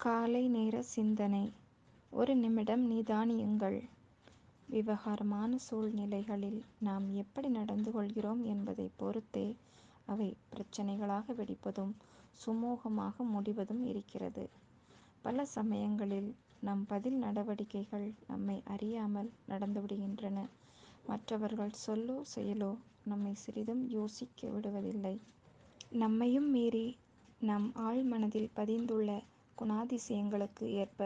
காலை நேர சிந்தனை ஒரு நிமிடம் நிதானியுங்கள். விவகாரமான சூழ்நிலைகளில் நாம் எப்படி நடந்து கொள்கிறோம் என்பதைப் பொறுத்தே அவை பிரச்சனைகளாக வெடிப்பதும் சுமூகமாக முடிவதும் இருக்கிறது. பல சமயங்களில் நம் பதில் நடவடிக்கைகள் நம்மை அறியாமல் நடந்துவிடுகின்றன. மற்றவர்கள் சொல்லோ செயலோ நம்மை சிறிதும் யோசிக்க விடுவதில்லை. நம்மையும் மீறி நம் ஆழ்மனதில் பதிந்துள்ள குணாதிசயங்களுக்கு ஏற்ப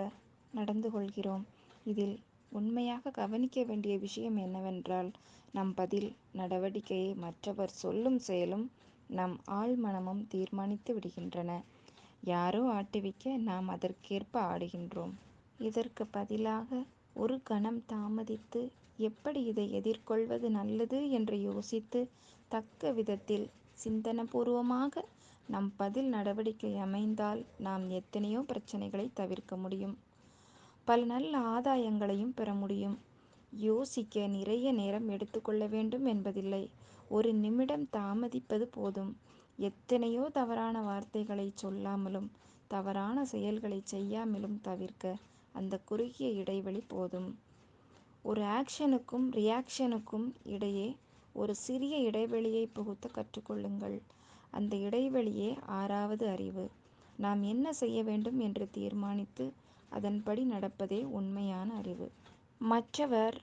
நடந்து கொள்கிறோம். இதில் உண்மையாக கவனிக்க வேண்டிய விஷயம் என்னவென்றால் நம் பதில் நடவடிக்கையை மற்றவர் சொல்லும் செயலும் நம் ஆழ்மனமும் தீர்மானித்து விடுகின்றன. யாரோ ஆட்டுவிக்க நாம் அதற்கேற்ப ஆடுகின்றோம். இதற்கு பதிலாக ஒரு கணம் தாமதித்து எப்படி இதை எதிர்கொள்வது நல்லது என்று யோசித்து தக்க விதத்தில் சிந்தனபூர்வமாக நம் பதில் நடவடிக்கை அமைந்தால் நாம் எத்தனையோ பிரச்சனைகளை தவிர்க்க முடியும். பல நல்ல ஆதாயங்களையும் பெற முடியும். யோசிக்க நிறைய நேரம் எடுத்துக்கொள்ள வேண்டும் என்பதில்லை. ஒரு நிமிடம் தாமதிப்பது போதும். எத்தனையோ தவறான வார்த்தைகளைச் சொல்லாமலும் தவறான செயல்களைச் செய்யாமலும் தவிர்க்க அந்த குறுகிய இடைவெளி போதும். ஒரு ஆக்ஷனுக்கும் ரியாக்ஷனுக்கும் இடையே ஒரு சிறிய இடைவெளியை புகுத்த கற்றுக்கொள்ளுங்கள் அந்த இடைவெளியே ஆறாவது அறிவு. நாம் என்ன செய்ய வேண்டும் என்று தீர்மானித்து அதன்படி நடப்பதே உண்மையான அறிவு. மற்றவர்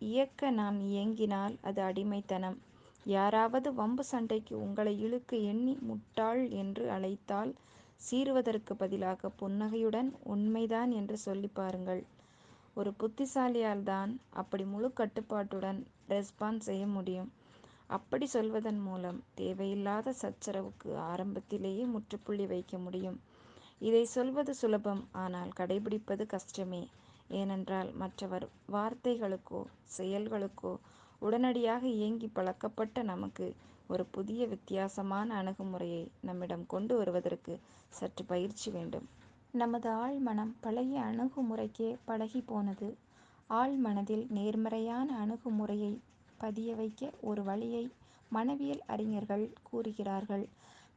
இயக்க நாம் இயங்கினால் அது அடிமைத்தனம். யாராவது வம்பு சண்டைக்கு உங்களை இழுக்க எண்ணி முட்டாள் என்று அழைத்தால் சீருவதற்கு பதிலாக புன்னகையுடன் உண்மைதான் என்று சொல்லி பாருங்கள். ஒரு புத்திசாலியால் தான் அப்படி முழு கட்டுப்பாட்டுடன் ரெஸ்பான்ஸ் செய்ய முடியும். அப்படி சொல்வதன் மூலம் தேவையில்லாத சச்சரவுக்கு ஆரம்பத்திலேயே முற்றுப்புள்ளி வைக்க முடியும். இதை சொல்வது சுலபம் ஆனால் கடைபிடிப்பது கஷ்டமே. ஏனென்றால் மற்றவர் வார்த்தைகளுக்கோ செயல்களுக்கோ உடனடியாக இயங்கி பழக்கப்பட்ட நமக்கு ஒரு புதிய வித்தியாசமான அணுகுமுறையை நம்மிடம் கொண்டு வருவதற்கு சற்று பயிற்சி வேண்டும். நமது ஆழ்மனம் பழைய அணுகுமுறைக்கே பழகிப்போனது. ஆழ்மனதில் நேர்மறையான அணுகுமுறையை பதிய வைக்க ஒரு வழியை மனவியல் அறிஞர்கள் கூறுகிறார்கள்.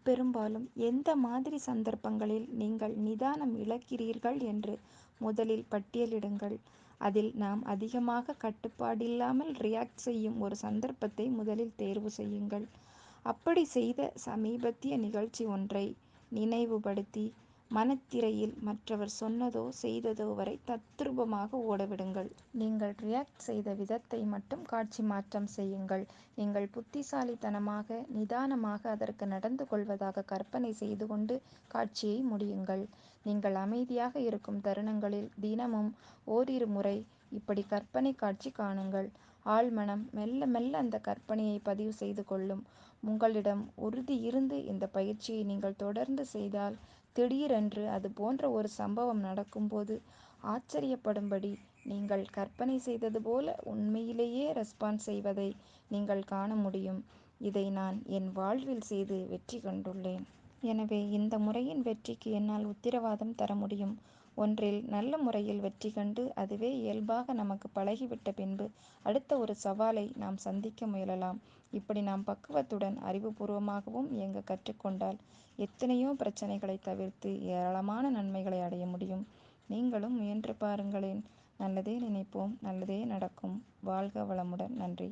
பெரும்பாலும் எந்த மாதிரி சந்தர்ப்பங்களில் நீங்கள் நிதானம் இழக்கிறீர்கள் என்று முதலில் பட்டியலிடுங்கள். அதில் நாம் அதிகமாக கட்டுப்பாடில்லாமல் ரியாக்ட் செய்யும் ஒரு சந்தர்ப்பத்தை முதலில் தேர்வு செய்யுங்கள். அப்படி செய்த சமீபத்திய நிகழ்ச்சி ஒன்றை நினைவுபடுத்தி மனத்திரையில் மற்றவர் சொன்னதோ செய்ததோ வரை தத்ரூபமாக ஓடவிடுங்கள். நீங்கள் ரியாக்ட் செய்த விதத்தை மட்டும் காட்சி மாற்றம் செய்யுங்கள். நீங்கள் புத்திசாலித்தனமாக நிதானமாக அதற்கு நடந்து கொள்வதாக கற்பனை செய்து கொண்டு காட்சியை முடியுங்கள். நீங்கள் அமைதியாக இருக்கும் தருணங்களில் தினமும் ஓரிரு முறை இப்படி கற்பனை காட்சி காணுங்கள். ஆழ்மனம் மெல்ல மெல்ல அந்த கற்பனையை பதிவு செய்து கொள்ளும். உங்களிடம் உறுதி இருந்து இந்த பயிற்சியை நீங்கள் தொடர்ந்து செய்தால் திடீரென்று அது போன்ற ஒரு சம்பவம் நடக்கும்போது ஆச்சரியப்படும்படி நீங்கள் கற்பனை செய்தது போல உண்மையிலேயே ரெஸ்பான்ஸ் செய்வதை நீங்கள் காண முடியும். இதை நான் என் வாழ்வில் செய்து வெற்றி கண்டுள்ளேன். எனவே இந்த முறையின் வெற்றிக்கு என்னால் உத்திரவாதம் தர முடியும். ஒன்றில் நல்ல முறையில் வெற்றி கண்டு அதுவே இயல்பாக நமக்கு பழகிவிட்ட பின்பு அடுத்த ஒரு சவாலை நாம் சந்திக்க முயலலாம். இப்படி நாம் பக்குவத்துடன் அறிவுபூர்வமாகவும் இயங்க கற்றுக்கொண்டால் எத்தனையோ பிரச்சனைகளை தவிர்த்து ஏராளமான நன்மைகளை அடைய முடியும். நீங்களும் முயன்று பாருங்களேன். நல்லதே நினைப்போம் நல்லதே நடக்கும். வாழ்க வளமுடன் நன்றி.